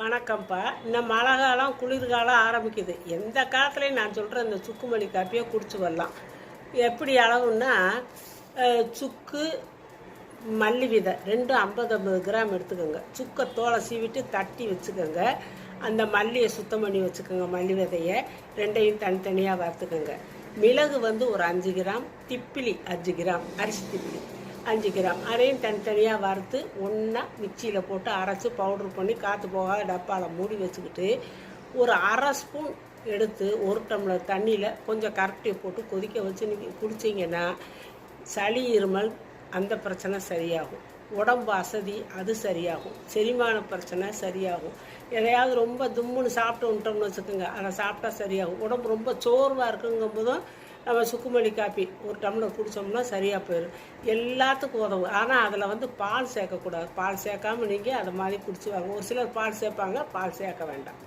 வணக்கம்ப்பா. இந்த மழை காலம் குளிர்காலம் ஆரம்பிக்குது. எந்த காலத்துலையும் நான் சொல்கிற இந்த சுக்குமல்லி காப்பியை குடிச்சு வரலாம். எப்படி அளவுன்னா சுக்கு மல்லி விதை ரெண்டும் ஐம்பது ஐம்பது கிராம் எடுத்துக்கோங்க. சுக்கை தோலை சீவிட்டு தட்டி வச்சுக்கோங்க. அந்த மல்லியை சுத்தம் பண்ணி வச்சுக்கோங்க மல்லி விதையை. ரெண்டையும் தனித்தனியாக வறுத்துக்கோங்க. மிளகு வந்து ஒரு அஞ்சு கிராம் திப்பிலி அஞ்சு கிராம் அரிசி திப்பிலி. அஞ்சு கிராம். அதையும் தனித்தனியாக வறுத்து ஒன்றா மிக்சியில் போட்டு அரைச்சி பவுட்ரு பண்ணி காற்று போகாத டப்பாவில் மூடி வச்சுக்கிட்டு ஒரு அரை ஸ்பூன் எடுத்து ஒரு டம்ளர் தண்ணியில் கொஞ்சம் கரட்டியை போட்டு கொதிக்க வச்சு நீங்கள் குடிச்சிங்கன்னா சளி இருமல் அந்த பிரச்சனை சரியாகும். உடம்பு அசதி அது சரியாகும். செரிமான பிரச்சனை சரியாகும். எதையாவது ரொம்ப தும்முன்னு சாப்பிட்டு விட்டோம்னு வச்சுக்கோங்க. அதை சாப்பிட்டா சரியாகும். உடம்பு ரொம்ப சோர்வாக இருக்குங்கும் போதும் நம்ம சுக்குமல்லி காப்பி ஒரு டம்ளர் குடித்தோம்னா சரியாக போயிடும். எல்லாத்துக்கும் உதவும். ஆனால் அதில் வந்து பால் சேர்க்கக்கூடாது. பால் சேர்க்காம நீங்கள் அதை மாதிரி குடிச்சு வாங்க. ஒரு சிலர் பால் சேர்ப்பாங்க பால் சேர்க்க வேண்டாம்.